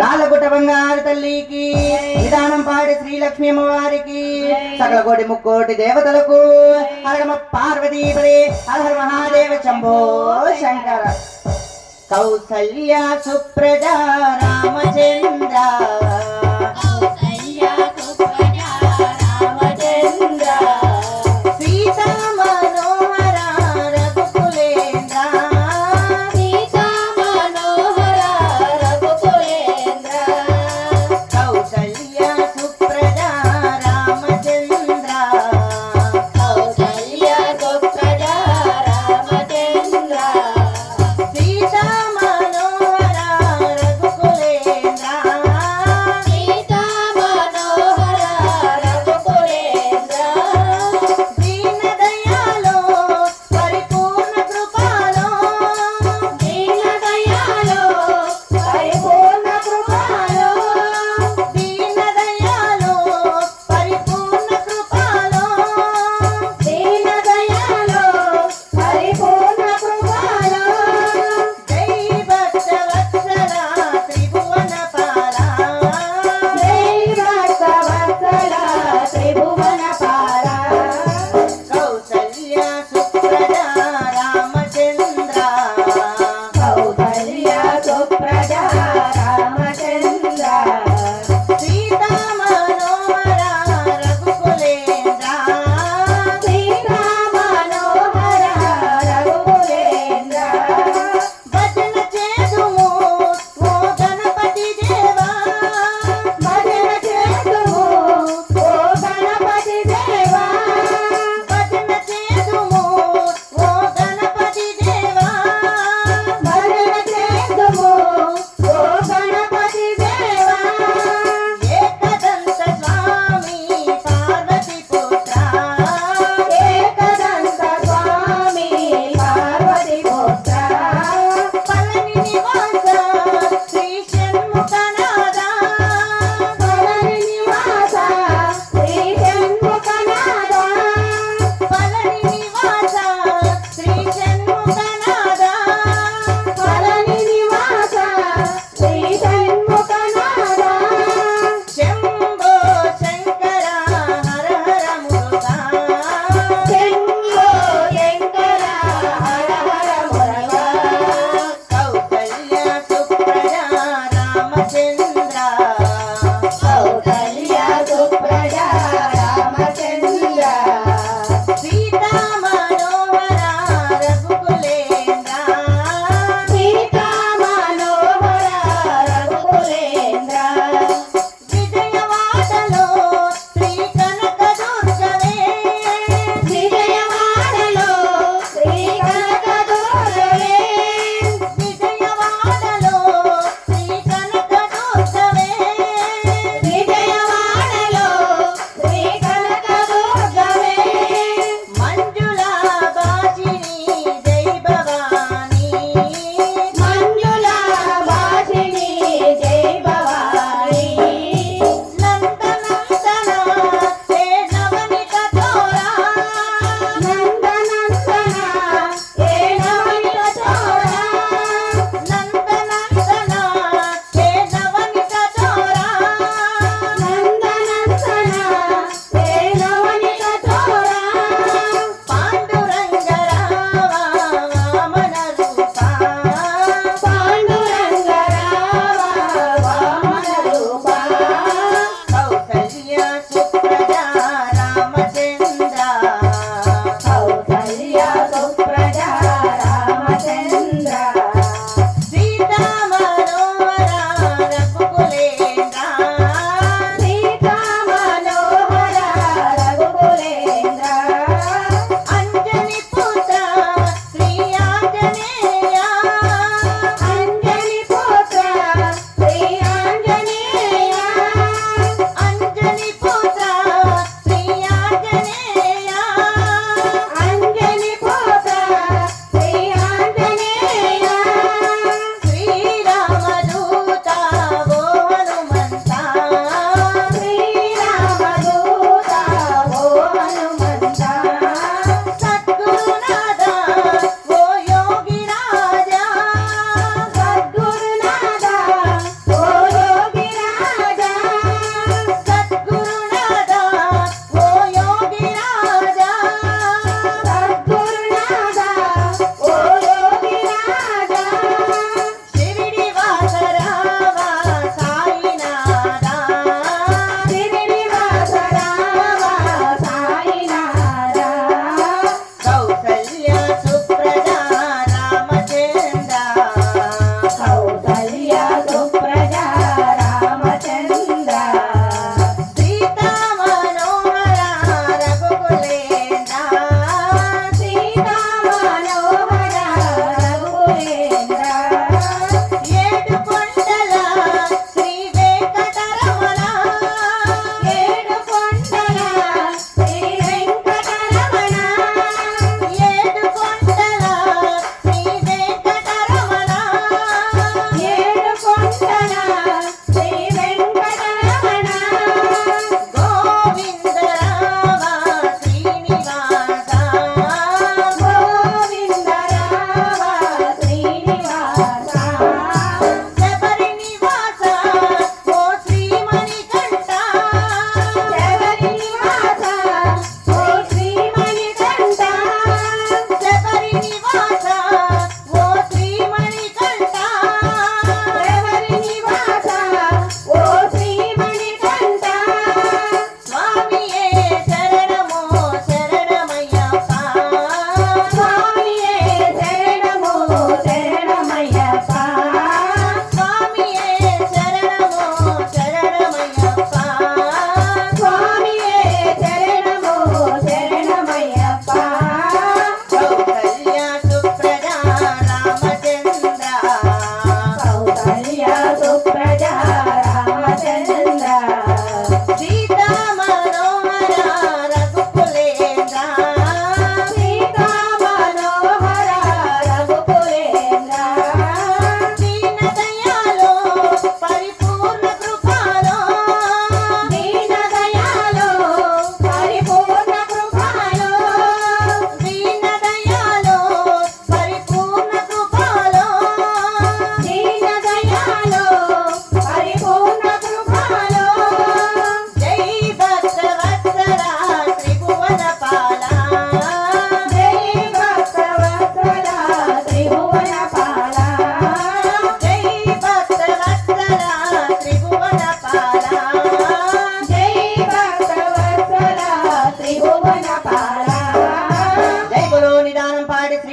రాళ్ళగుట్ట బంగారు తల్లికి విధానం పాడి శ్రీలక్ష్మి అమ్మవారికి సకల కోటి ముక్కోటి దేవతలకు హరమ పార్వతీపదే హర మహాదేవ శంభో శంకర. కౌసల్య సుప్రజారా.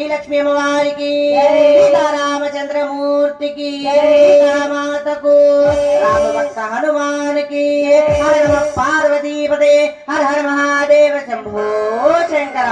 లక్ష్మి అమ్మవారికి రామచంద్రమూర్తికి మాతకు రామభక్త హనుమానికి హర పార్వతీపదే హర హర మహాదేవ శంభో శంకర